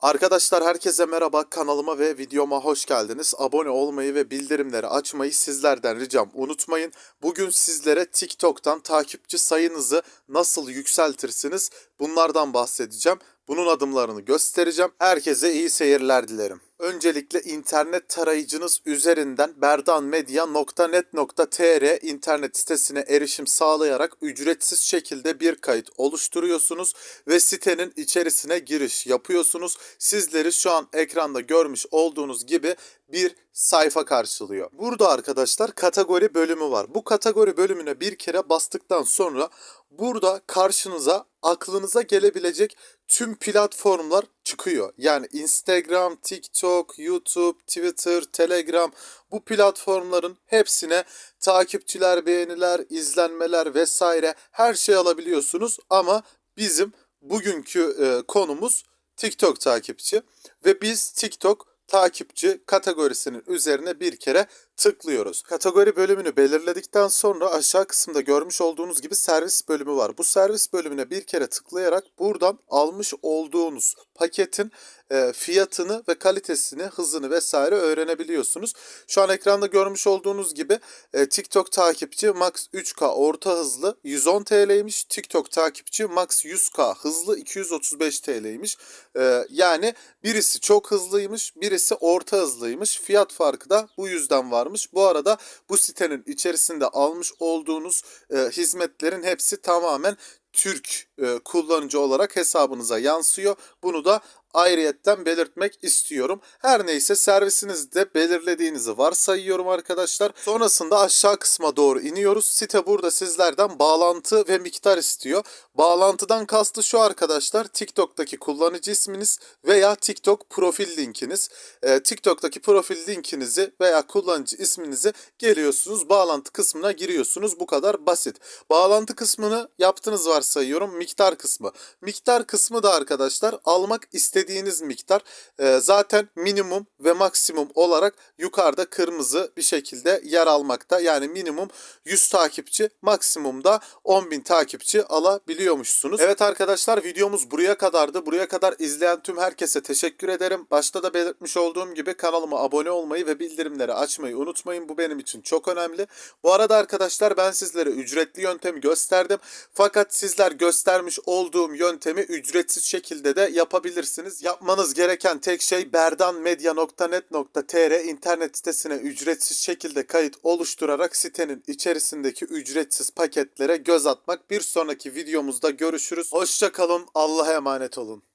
Arkadaşlar herkese merhaba kanalıma ve videoma hoş geldiniz. Abone olmayı ve bildirimleri açmayı sizlerden ricam unutmayın. Bugün sizlere TikTok'tan takipçi sayınızı nasıl yükseltirsiniz bunlardan bahsedeceğim. Bunun adımlarını göstereceğim. Herkese iyi seyirler dilerim. Öncelikle internet tarayıcınız üzerinden berdanmedia.net.tr internet sitesine erişim sağlayarak ücretsiz şekilde bir kayıt oluşturuyorsunuz ve sitenin içerisine giriş yapıyorsunuz. Sizleri şu an ekranda görmüş olduğunuz gibi bir sayfa karşılıyor. Burada arkadaşlar kategori bölümü var. Bu kategori bölümüne bir kere bastıktan sonra burada karşınıza aklınıza gelebilecek tüm platformlar çıkıyor. Yani Instagram, TikTok, YouTube, Twitter, Telegram bu platformların hepsine takipçiler, beğeniler, izlenmeler vesaire her şey alabiliyorsunuz ama bizim bugünkü e, konumuz TikTok takipçi ve biz TikTok takipçi kategorisinin üzerine bir kere tıklıyoruz. Kategori bölümünü belirledikten sonra aşağı kısımda görmüş olduğunuz gibi servis bölümü var. Bu servis bölümüne bir kere tıklayarak buradan almış olduğunuz paketin e, fiyatını ve kalitesini, hızını vesaire öğrenebiliyorsunuz. Şu an ekranda görmüş olduğunuz gibi e, TikTok takipçi Max 3K orta hızlı 110 TL'ymiş. TikTok takipçi Max 100K hızlı 235 TL'ymiş. E, yani birisi çok hızlıymış, birisi orta hızlıymış. Fiyat farkı da bu yüzden varmış. Bu arada bu sitenin içerisinde almış olduğunuz hizmetlerin hepsi tamamen Türk e, kullanıcı olarak hesabınıza yansıyor. Bunu da ayrıyetten belirtmek istiyorum. Her neyse servisinizde belirlediğinizi varsayıyorum arkadaşlar. Sonrasında aşağı kısma doğru iniyoruz. Site burada sizlerden bağlantı ve miktar istiyor. Bağlantıdan kastı şu arkadaşlar. TikTok'taki kullanıcı isminiz veya TikTok profil linkiniz. Ee, TikTok'taki profil linkinizi veya kullanıcı isminizi geliyorsunuz. Bağlantı kısmına giriyorsunuz. Bu kadar basit. Bağlantı kısmını yaptınız varsayıyorum. Miktar kısmı. Miktar kısmı da arkadaşlar almak istediğiniz miktar. Ee, zaten minimum ve maksimum olarak yukarıda kırmızı bir şekilde yer almakta. Yani minimum 100 takipçi, maksimumda 10.000 takipçi alabiliyormuşsunuz. Evet arkadaşlar videomuz buraya kadardı. Buraya kadar izleyen tüm herkese teşekkür ederim. Başta da belirtmiş olduğum gibi kanalıma abone olmayı ve bildirimleri açmayı unutmayın. Bu benim için çok önemli. Bu arada arkadaşlar ben sizlere ücretli yöntemi gösterdim. Fakat sizler göstermiş olduğum yöntemi ücretsiz şekilde de yapabilirsiniz. Yapmanız gereken tek şey berdanmedia.net.tr internet sitesine ücretsiz şekilde kayıt oluşturarak sitenin içerisindeki ücretsiz paketlere göz atmak. Bir sonraki videomuzda görüşürüz. Hoşça kalın. Allah'a emanet olun.